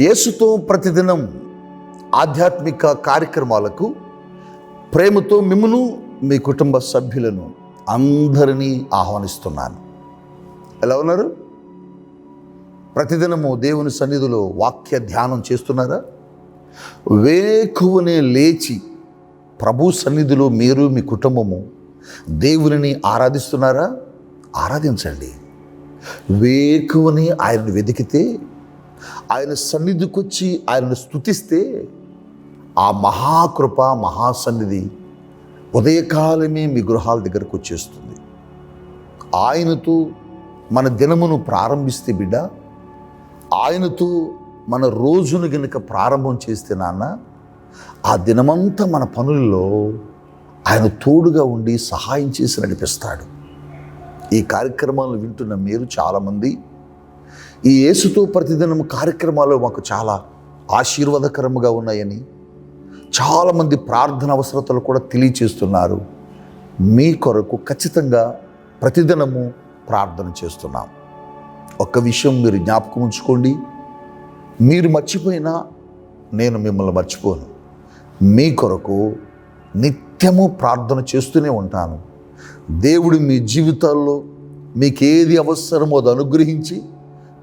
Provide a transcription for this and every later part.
యేసుతో ప్రతిదినం ఆధ్యాత్మిక కార్యక్రమాలకు ప్రేమతో మిమ్మును మీ కుటుంబ సభ్యులను అందరినీ ఆహ్వానిస్తున్నాను. ఎలా ఉన్నారు? ప్రతిదినము దేవుని సన్నిధిలో వాక్య ధ్యానం చేస్తున్నారా? వేకువనే లేచి ప్రభు సన్నిధిలో మీరు మీ కుటుంబము దేవునిని ఆరాధిస్తున్నారా? ఆరాధించండి. వేకువని ఆయన వెతికితే ఆయన సన్నిధికొచ్చి ఆయనను స్తుతిస్తే ఆ మహాకృప మహాసన్నిధి ఉదయకాలమే మీ గృహాల దగ్గరకు వచ్చేస్తుంది. ఆయనతో మన దినమును ప్రారంభిస్తే బిడ్డ ఆయనతో మన రోజును గనుక ప్రారంభం చేస్తే నాన్న ఆ దినమంతా మన పనుల్లో ఆయన తోడుగా ఉండి సహాయం చేసి నడిపిస్తాడు. ఈ కార్యక్రమాలను వింటున్న మీరు చాలామంది ఈ యేసుతో ప్రతిదినం కార్యక్రమాలు మాకు చాలా ఆశీర్వాదకరముగా ఉన్నాయని చాలామంది ప్రార్థన అవసరతలు కూడా తెలియచేస్తున్నారు. మీ కొరకు ఖచ్చితంగా ప్రతిదినము ప్రార్థన చేస్తున్నాం. ఒక్క విషయం మీరు జ్ఞాపకం ఉంచుకోండి. మీరు మర్చిపోయినా నేను మిమ్మల్ని మర్చిపోను. మీ కొరకు నిత్యము ప్రార్థన చేస్తూనే ఉంటాను. దేవుడు మీ జీవితాల్లో మీకు ఏది అవసరమో అది అనుగ్రహించి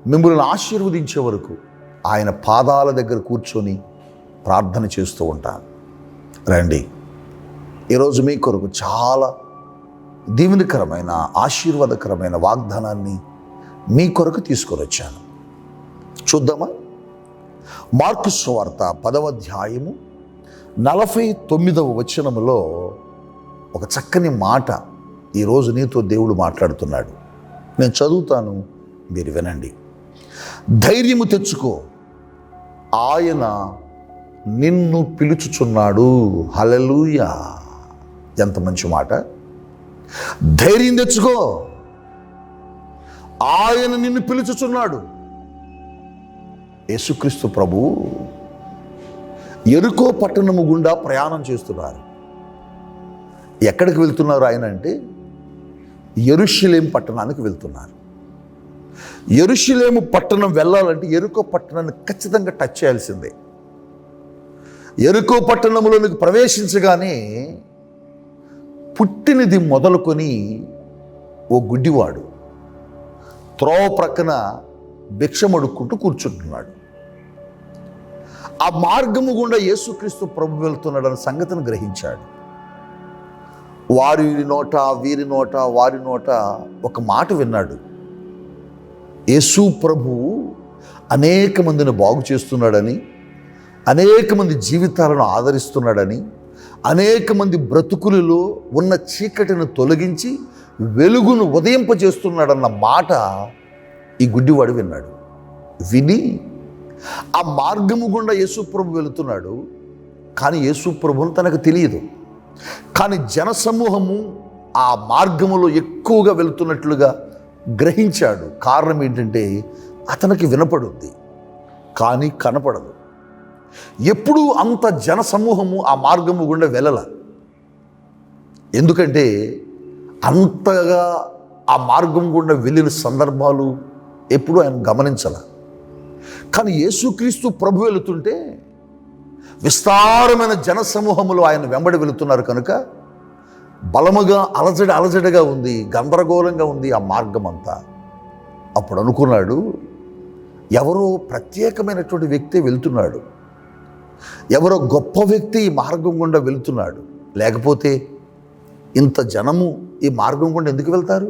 మిమ్మల్ని ఆశీర్వదించే వరకు ఆయన పాదాల దగ్గర కూర్చొని ప్రార్థన చేస్తూ ఉంటాను రండి. ఈరోజు మీ కొరకు చాలా దీవెనకరమైన ఆశీర్వాదకరమైన వాగ్దానాన్ని మీ కొరకు తీసుకొని వచ్చాను. చూద్దామా? మార్కు స్వార్త పదవ అధ్యాయము నలభై తొమ్మిదవ వచనములో ఒక చక్కని మాట ఈరోజు నీతో దేవుడు మాట్లాడుతున్నాడు. నేను చదువుతాను మీరు వినండి. ధైర్యము తెచ్చుకో. ఆయన నిన్ను పిలుచుచున్నాడు. హలలుయ ఎంత మంచి మాట. ధైర్యం తెచ్చుకో. ఆయన నిన్ను పిలుచుచున్నాడు. యేసుక్రీస్తు ప్రభు ఎరుకో పట్టణము గుండా ప్రయాణం చేస్తున్నారు. ఎక్కడికి వెళ్తున్నారు ఆయన అంటే ఎరుషులేం పట్టణానికి వెళ్తున్నారు. ఎరుషులేము పట్టణం వెళ్ళాలంటే ఎరుకో పట్టణాన్ని ఖచ్చితంగా టచ్ చేయాల్సిందే. ఎరుకో పట్టణంలోనికి ప్రవేశించగానే పుట్టినది మొదలుకొని ఓ గుడ్డివాడు త్రోవ ప్రక్కన భిక్షమడుక్కుంటూ కూర్చుంటున్నాడు. ఆ మార్గము గుండా యేసుక్రీస్తు ప్రభు వెళ్తున్నాడన్న సంగతిని గ్రహించాడు. వారి నోట వీరి నోట వారి నోట ఒక మాట విన్నాడు. యేసు ప్రభు అనేక మందిని బాగు చేస్తున్నాడని అనేక మంది జీవితాలను ఆదరిస్తున్నాడని అనేక మంది బ్రతుకులలో ఉన్న చీకటిని తొలగించి వెలుగును ఉదయింపజేస్తున్నాడన్న మాట ఈ గుడ్డివాడు విన్నాడు. విని ఆ మార్గము గుండా యేసుప్రభు వెళుతున్నాడు. కానీ యేసుప్రభుని తనకు తెలియదు. కానీ జనసమూహము ఆ మార్గములో ఎక్కువగా వెళుతున్నట్లుగా గ్రహించాడు. కారణం ఏంటంటే అతనికి వినపడుద్ది కానీ కనపడదు. ఎప్పుడూ అంత జనసమూహము ఆ మార్గము గుండా వెళ్ళల. ఎందుకంటే అంతగా ఆ మార్గం గుండా వెళ్ళిన సందర్భాలు ఎప్పుడూ ఆయన గమనించాల. కానీ యేసుక్రీస్తు ప్రభు వెళుతుంటే విస్తారమైన జనసమూహములు ఆయన వెంబడి వెళుతున్నారు కనుక బలముగా అలజడి అలజడిగా ఉంది గందరగోళంగా ఉంది ఆ మార్గం అంతా అప్పుడు అనుకున్నాడు ఎవరో ప్రత్యేకమైనటువంటి వ్యక్తి వెళ్తున్నాడు. ఎవరో గొప్ప వ్యక్తి ఈ మార్గం గుండా వెళ్తున్నాడు. లేకపోతే ఇంత జనము ఈ మార్గం గుండా ఎందుకు వెళ్తారు?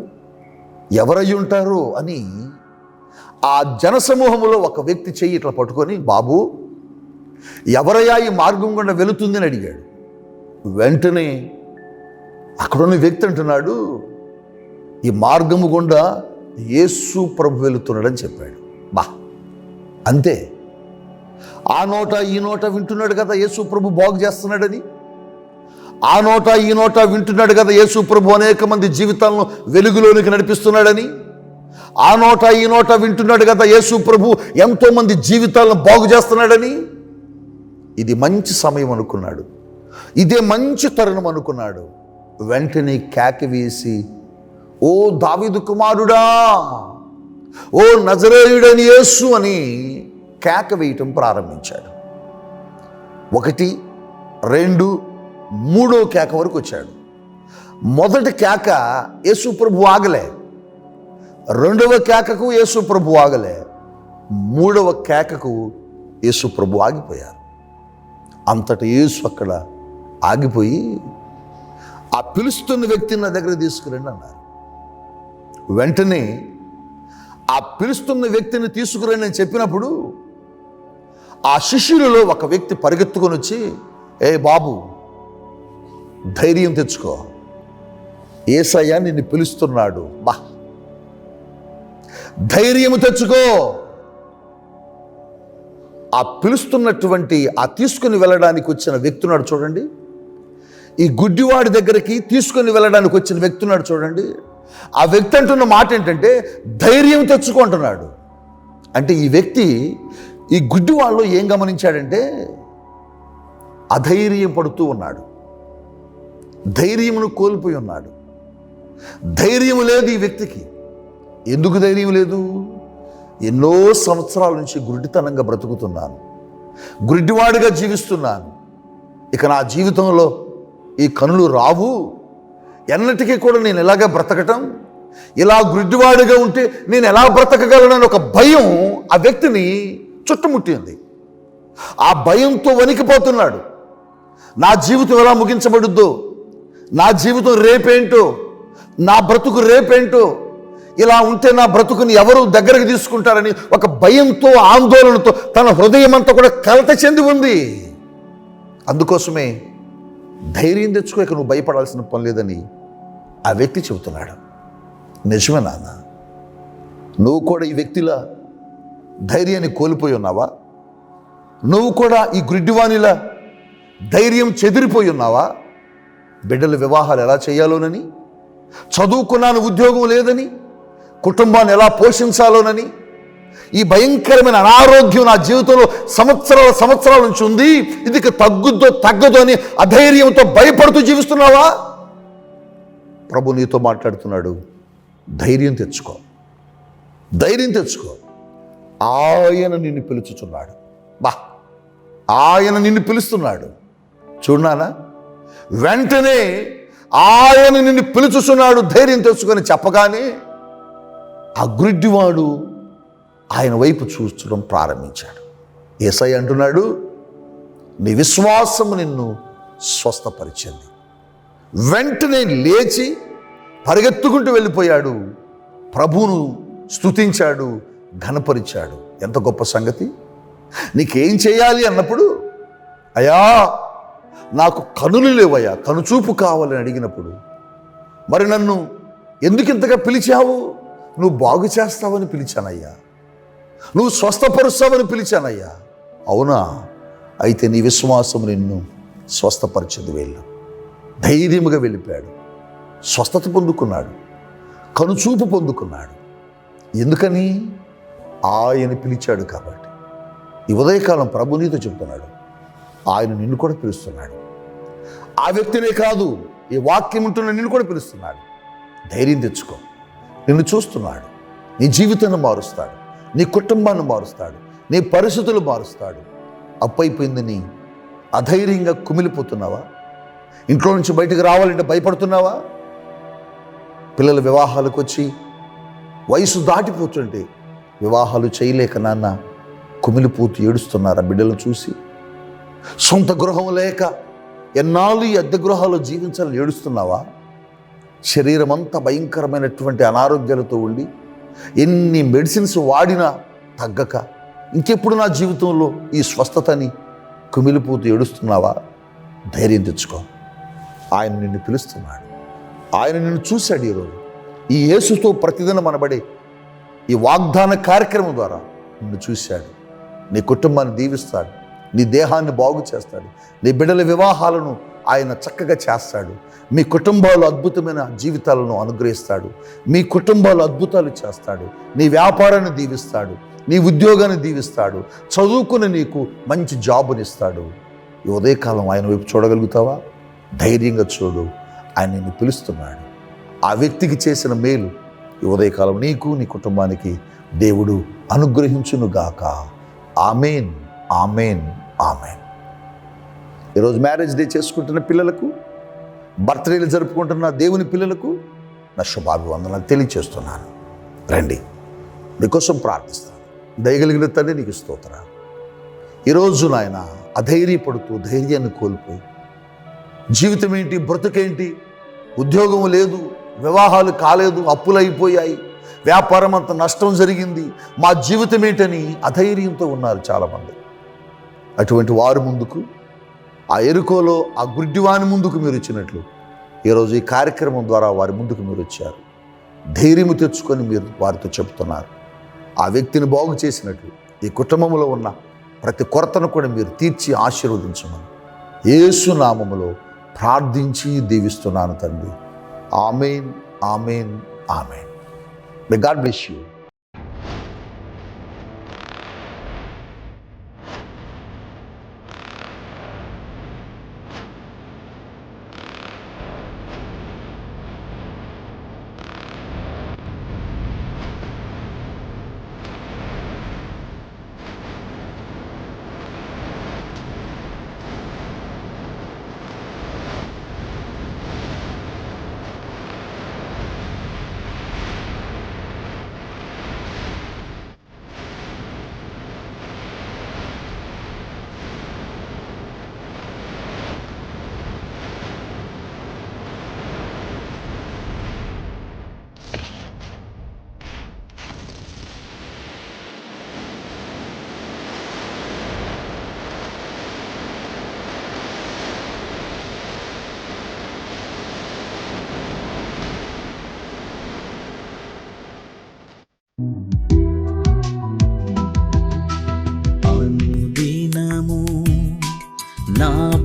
ఎవరై ఉంటారు అని ఆ జనసమూహంలో ఒక వ్యక్తి చెయ్యి ఇట్లా పట్టుకొని బాబు ఎవరయ్యా ఈ మార్గం గుండా వెళుతుందని అడిగాడు. వెంటనే అక్కడున్న వ్యక్తి అంటున్నాడు ఈ మార్గము గుండా యేసు ప్రభు వెళుతున్నాడని చెప్పాడు. బా అంతే. ఆ నోట ఈ నోట వింటున్నాడు కదా యేసు ప్రభు బాగు చేస్తున్నాడని? ఆ నోట ఈ నోట వింటున్నాడు కదా యేసు ప్రభు అనేక మంది జీవితాలను వెలుగులోనికి నడిపిస్తున్నాడని? ఆ నోట ఈ నోట వింటున్నాడు కదా యేసు ప్రభు ఎంతోమంది జీవితాలను బాగు చేస్తున్నాడని? ఇది మంచి సమయం అనుకున్నాడు. ఇదే మంచి తరుణం అనుకున్నాడు. వెంటనే కేక వేసి ఓ దావిదు కుమారుడా! ఓ నజరేయుడని యేసు అని కేక వేయటం ప్రారంభించాడు. ఒకటి రెండు మూడో కేక వరకు వచ్చాడు. మొదటి కేక యేసు ప్రభు ఆగలే. రెండవ కేకకు యేసు ప్రభు ఆగలే. మూడవ కేకకు యేసు ప్రభు ఆగిపోయారు. అంతటి యేసు అక్కడ ఆగిపోయి ఆ పిలుస్తున్న వ్యక్తిని నా దగ్గర తీసుకురండి అన్నారు. వెంటనే ఆ పిలుస్తున్న వ్యక్తిని తీసుకురండి అని చెప్పినప్పుడు ఆ శిష్యులలో ఒక వ్యక్తి పరిగెత్తుకొని వచ్చి ఏ బాబు ధైర్యం తెచ్చుకో. ఏసయ్య నిన్ను పిలుస్తున్నాడు. బా. ధైర్యము తెచ్చుకో. ఆ పిలుస్తున్నటువంటి ఆ తీసుకుని వెళ్ళడానికి వచ్చిన వ్యక్తున్నాడు చూడండి. ఈ గుడ్డివాడి దగ్గరికి తీసుకొని వెళ్ళడానికి వచ్చిన వ్యక్తున్నాడు చూడండి. ఆ వ్యక్తి అంటున్న మాట ఏంటంటే ధైర్యం తెచ్చుకుంటున్నాడు అంటే ఈ వ్యక్తి ఈ గుడ్డివాళ్ళు ఏం గమనించాడంటే అధైర్యం పడుతూ ఉన్నాడు. ధైర్యమును కోల్పోయి ఉన్నాడు. ధైర్యం లేదు ఈ వ్యక్తికి. ఎందుకు ధైర్యం లేదు? ఎన్నో సంవత్సరాల నుంచి గుడ్డితనంగా బ్రతుకుతున్నాను. గుడ్డివాడిగా జీవిస్తున్నాను. ఇక నా జీవితంలో ఈ కనులు రావు. ఎన్నటికీ కూడా నేను ఇలాగే బ్రతకటం? ఇలా గుడ్డివాడిగా ఉంటే నేను ఎలా బ్రతకగలనని ఒక భయం ఆ వ్యక్తిని చుట్టుముట్టింది. ఆ భయంతో వణికిపోతున్నాడు. నా జీవితం ఎలా ముగించబడుద్దో? నా జీవితం రేపేంటో? నా బ్రతుకు రేపేంటో? ఇలా ఉంటే నా బ్రతుకుని ఎవరు దగ్గరకు తీసుకుంటారని ఒక భయంతో ఆందోళనతో తన హృదయం అంతా కూడా కలత చెంది ఉంది. అందుకోసమే ధైర్యం తెచ్చుకో ఇక నువ్వు భయపడాల్సిన పని లేదని ఆ వ్యక్తి చెబుతున్నాడు. నిజమే నాన్న. నువ్వు కూడా ఈ వ్యక్తిలా ధైర్యాన్ని కోల్పోయి ఉన్నావా? నువ్వు కూడా ఈ గుడ్డివానిలా ధైర్యం చెదిరిపోయి ఉన్నావా? బిడ్డల వివాహాలు ఎలా చేయాలోనని చదువుకున్నాను ఉద్యోగం లేదని కుటుంబాన్ని ఎలా పోషించాలోనని ఈ భయంకరమైన అనారోగ్యం నా జీవితంలో సంవత్సరాల సంవత్సరాల నుంచి ఉంది. ఇది తగ్గుద్దో తగ్గదో అని అధైర్యంతో భయపడుతూ జీవిస్తున్నావా? ప్రభు నీతో మాట్లాడుతున్నాడు. ధైర్యం తెచ్చుకో. ధైర్యం తెచ్చుకో. ఆయన నిన్ను పిలుచుచున్నాడు. బా. ఆయన నిన్ను పిలుస్తున్నాడు. చూడనానా? వెంటనే ఆయన నిన్ను పిలుచుచున్నాడు. ధైర్యం తెచ్చుకొని చెప్పగానే ఆ ఆయన వైపు చూచడం ప్రారంభించాడు. ఏసై అంటున్నాడు నీ విశ్వాసము నిన్ను స్వస్థపరిచింది. వెంటనే లేచి పరిగెత్తుకుంటూ వెళ్ళిపోయాడు. ప్రభువును స్తుతించాడు ఘనపరిచాడు. ఎంత గొప్ప సంగతి. నీకేం చేయాలి అన్నప్పుడు అయా నాకు కనులు లేవయ్యా కనుచూపు కావాలని అడిగినప్పుడు మరి నన్ను ఎందుకు ఇంతగా పిలిచావు? నువ్వు బాగు చేస్తావని పిలిచానయ్యా. నువ్వు స్వస్థపరుస్తావని పిలిచానయ్యా. అవునా? అయితే నీ విశ్వాసం నిన్ను స్వస్థపరిచింది వెళ్ళు. ధైర్యముగా వెళ్ళిపోయాడు. స్వస్థత పొందుకున్నాడు. కనుచూపు పొందుకున్నాడు. ఎందుకని? ఆయన పిలిచాడు కాబట్టి. ఈ ఉదయకాలం ప్రభు నీతో చెప్తున్నాడు ఆయన నిన్ను కూడా పిలుస్తున్నాడు. ఆ వ్యక్తినే కాదు ఈ వాక్యం ఉంటున్న నిన్ను కూడా పిలుస్తున్నాడు. ధైర్యం తెచ్చుకో. నిన్ను చూస్తున్నాడు. నీ జీవితాన్ని మారుస్తాడు. నీ కుటుంబాన్ని మారుస్తాడు నీ పరిస్థితులు మారుస్తాడు. అప్పైపోయిందని అధైర్యంగా కుమిలిపోతున్నావా? ఇంట్లో నుంచి బయటకు రావాలంటే భయపడుతున్నావా? పిల్లల వివాహాలకు వచ్చి వయసు దాటిపోతుంటే వివాహాలు చేయలేక నాన్న కుమిలిపోతూ ఏడుస్తున్నారు ఆ బిడ్డలను చూసి? సొంత గృహం లేక ఎన్నాళ్ళు ఈ అద్దె గృహాల్లో జీవించాలని ఏడుస్తున్నావా? శరీరం అంతా భయంకరమైనటువంటి అనారోగ్యాలతో ఉండి ఎన్ని మెడిసిన్స్ వాడినా తగ్గక. ఇంకెప్పుడు నా జీవితంలో ఈ స్వస్థతని కుమిలిపోతూ ఏడుస్తున్నావా? ధైర్యం తెచ్చుకో. ఆయన నిన్ను పిలుస్తున్నాడు. ఆయన నిన్ను చూశాడు ఈరోజు. ఈ యేసుతో ప్రతిదిన మనబడే ఈ వాగ్దాన కార్యక్రమం ద్వారా నిన్ను చూశాడు. నీ కుటుంబాన్ని దీవిస్తాడు. నీ దేహాన్ని బాగు చేస్తాడు నీ బిడ్డల వివాహాలను ఆయన చక్కగా చేస్తాడు. మీ కుటుంబాలు అద్భుతమైన జీవితాలను అనుగ్రహిస్తాడు. మీ కుటుంబాలు అద్భుతాలు చేస్తాడు. నీ వ్యాపారాన్ని దీవిస్తాడు. నీ ఉద్యోగాన్ని దీవిస్తాడు. చదువుకుని నీకు మంచి జాబునిస్తాడు ఈ ఉదయకాలం ఆయన వైపు చూడగలుగుతావా? ధైర్యంగా చూడు. ఆయన నిన్ను పిలుస్తున్నాడు. ఆ వ్యక్తికి చేసిన మేలు ఈ ఉదయకాలం నీకు నీ కుటుంబానికి దేవుడు అనుగ్రహించునుగాక. Amen amen amen. ఈరోజు మ్యారేజ్ డే చేసుకుంటున్న పిల్లలకు బర్త్డేలు జరుపుకుంటున్న దేవుని పిల్లలకు నా శుభాభివందనాలు తెలియచేస్తున్నాను. రండి మీకోసం ప్రార్థిస్తాను. దయగలిగిన తండ్రి నీకు స్తోత్ర ఈరోజు నాయన అధైర్యపడుతూ ధైర్యాన్ని కోల్పోయి జీవితం ఏంటి బ్రతుకేంటి ఉద్యోగం లేదు వివాహాలు కాలేదు అప్పులు అయిపోయాయి వ్యాపారం అంత నష్టం జరిగింది. మా జీవితం ఏంటని అధైర్యంతో ఉన్నారు చాలామంది. అటువంటి వారు ముందుకు ఆ ఎరుకోలో ఆ గుడ్డివాని ముందుకు మీరు వచ్చినట్లు. ఈరోజు ఈ కార్యక్రమం ద్వారా వారి ముందుకు మీరు వచ్చారు. ధైర్యము తెచ్చుకొని మీరు వారితో చెబుతున్నారు. ఆ వ్యక్తిని బాగు చేసినట్లు ఈ కుటుంబంలో ఉన్న ప్రతి కొరతను కూడా మీరు తీర్చి ఆశీర్వదించమని ఏసునామములో ప్రార్థించి దీవిస్తున్నాను తండ్రి. Amen amen amen. May God bless you